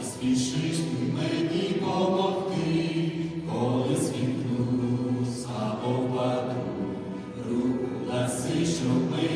і спішиш ти мені коли світну або паду, руку даси, щоб ми.